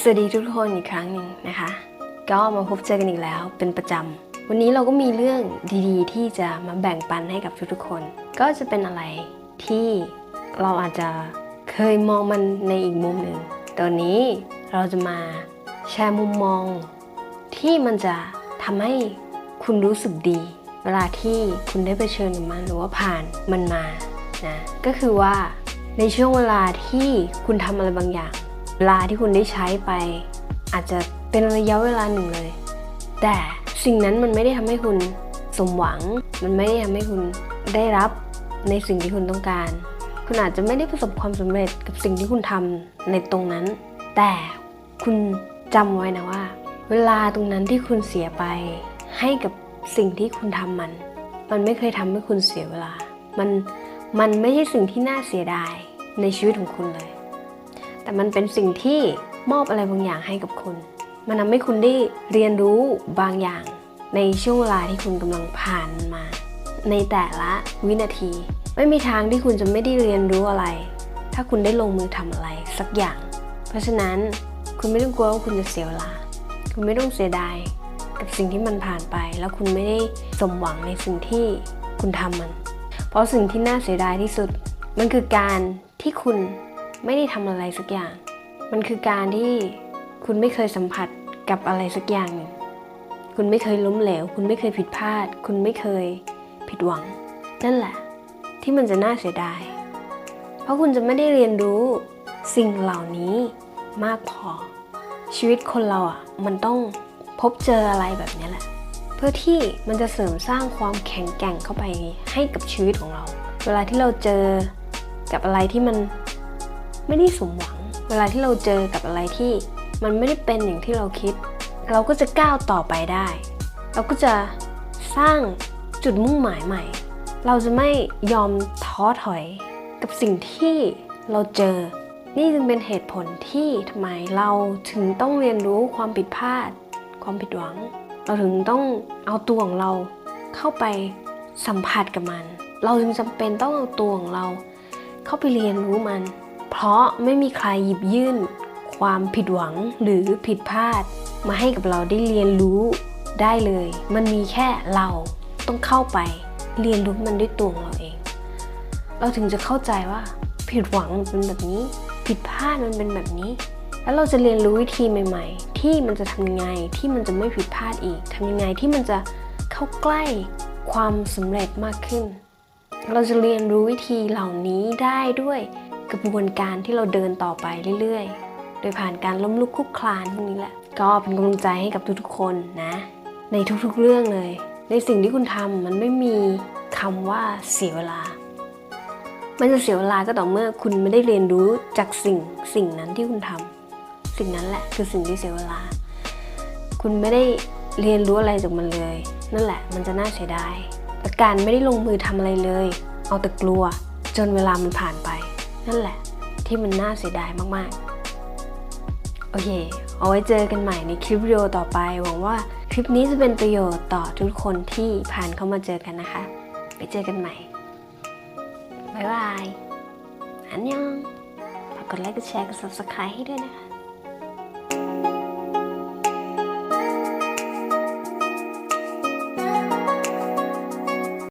สวัสดีทุกคนอีกครั้งหนึ่งนะคะ ก็มาพบเจอกันอีกแล้วเป็นประจำ วันนี้เราก็มีเรื่องดีๆ ที่จะมาแบ่งปันให้กับทุกๆคน ก็จะเป็นอะไรที่เราอาจจะเคยมองมันในอีกมุมหนึ่งตอนนี้เราจะมาแชร์มุมมอง ที่มันจะทำให้คุณรู้สึกดี เวลาที่คุณได้เผชิญกับมันหรือว่าผ่านมันมานะก็คือว่าในช่วงเวลาที่คุณทำอะไรบางอย่าง เวลาที่คุณได้ใช้ไป อาจจะเป็นระยะเวลาหนึ่งเลย แต่สิ่งนั้นมันไม่ได้ทำให้คุณสมหวัง มันไม่ได้ทำให้คุณได้รับในสิ่งที่คุณต้องการ คุณอาจจะไม่ได้ประสบความสำเร็จกับสิ่งที่คุณทำในตรงนั้น แต่คุณจำไว้นะว่า เวลาตรงนั้นที่คุณเสียไป ให้กับสิ่งที่คุณทำมัน มันไม่เคยทำให้คุณเสียเวลา มันมันไม่ใช่สิ่งที่น่าเสียดายในชีวิตของคุณเลย แต่มันเป็นสิ่งที่มอบอะไรบางอย่างให้กับคุณ มันทำให้คุณได้เรียนรู้บางอย่าง ในช่วงเวลาที่คุณกำลังผ่านมา ในแต่ละวินาที ไม่มีทางที่คุณจะไม่ได้เรียนรู้อะไร ถ้าคุณได้ลงมือทำอะไรสักอย่าง เพราะฉะนั้นคุณไม่ต้องกลัวว่าคุณจะเสียเวลา คุณไม่ต้องเสียดายกับสิ่งที่มันผ่านไป แล้วคุณไม่ได้สมหวังในสิ่งที่คุณทำมัน เพราะสิ่งที่น่าเสียดายที่สุด มันคือการที่คุณ ไม่ได้ทำอะไรสักอย่าง มันคือการที่คุณไม่เคยสัมผัสกับอะไรสักอย่างหนึ่งคุณไม่เคยล้มเหลว คุณไม่เคยผิดพลาด คุณไม่เคยผิดหวัง นั่นแหละ ที่มันจะน่าเสียดาย เพราะคุณจะไม่ได้เรียนรู้สิ่งเหล่านี้มากพอ ชีวิตคนเราอะ มันต้องพบเจออะไรแบบนี้แหละ เพื่อที่มันจะเสริมสร้างความแข็งแกร่งเข้าไปให้กับชีวิตของเรา เวลาที่เราเจอกับอะไรที่มัน ไม่ได้สมหวัง เวลาที่เราเจอกับอะไรที่ มันไม่ได้เป็นอย่างที่เราคิด เราก็จะก้าวต่อไปได้ เราก็จะสร้างจุดมุ่งหมายใหม่ เราจะไม่ยอมท้อถอยกับสิ่งที่เราเจอ นี่จึงเป็นเหตุผลที่ทำไมเราถึงต้องเรียนรู้ความผิดพลาด ความผิดหวัง เราถึงต้องเอาตัวของเราเข้าไปสัมผัสกับมัน เราจึงจำเป็นต้องเอาตัวของเรา เข้าไปเรียนรู้มัน เพราะไม่มีใครหยิบยื่น ความผิดหวังหรือผิดพลาด มาให้กับเราได้เรียนรู้ได้เลย มันมีแค่เราต้องเข้าไป เรียนรู้มันด้วยตัวของเราเอง เราถึงจะเข้าใจว่า ผิดหวังมันเป็นแบบนี้ ผิดพลาดมันเป็นแบบนี้ แล้วเราจะเรียนรู้วิธีใหม่ ๆ ที่มันจะทำยังไงที่มันจะไม่ผิดพลาดอีกทำยังไงที่มันจะเข้าใกล้ความสำเร็จมากขึ้น เราจะเรียนรู้วิธีเหล่านี้ได้ด้วย กระบวนการที่เราเดินต่อไปเรื่อยๆ โดยผ่านการล้มลุกคลุกคลานพวกนี้แหละ ก็เป็นกำลังใจให้กับทุกๆคนนะ ในทุกๆเรื่องเลย ในสิ่งที่คุณทำมันไม่มีคำว่าเสียเวลา มันจะเสียเวลาก็ต่อเมื่อคุณไม่ได้เรียนรู้จากสิ่งสิ่งนั้นที่คุณทำสิ่งนั้นแหละคือสิ่งที่เสียเวลา คุณไม่ได้เรียนรู้อะไรจากมันเลย นั่นแหละมันจะน่าเสียดายแต่การไม่ได้ลงมือทำอะไรเลย เอาแต่กลัว จนเวลามันผ่านไป นั่นแหละ ที่มันน่าเสียดายมากๆ โอเค เอาไว้เจอกันใหม่ในคลิปวิดีโอต่อไป หวังว่าคลิปนี้จะเป็นประโยชน์ต่อทุกคนที่ผ่านเข้ามาเจอกันนะคะ ไปเจอกันใหม่ บ๊ายบาย อันยองฝากกดไลค์ กดแชร์ กด subscribe ให้ด้วยนะคะ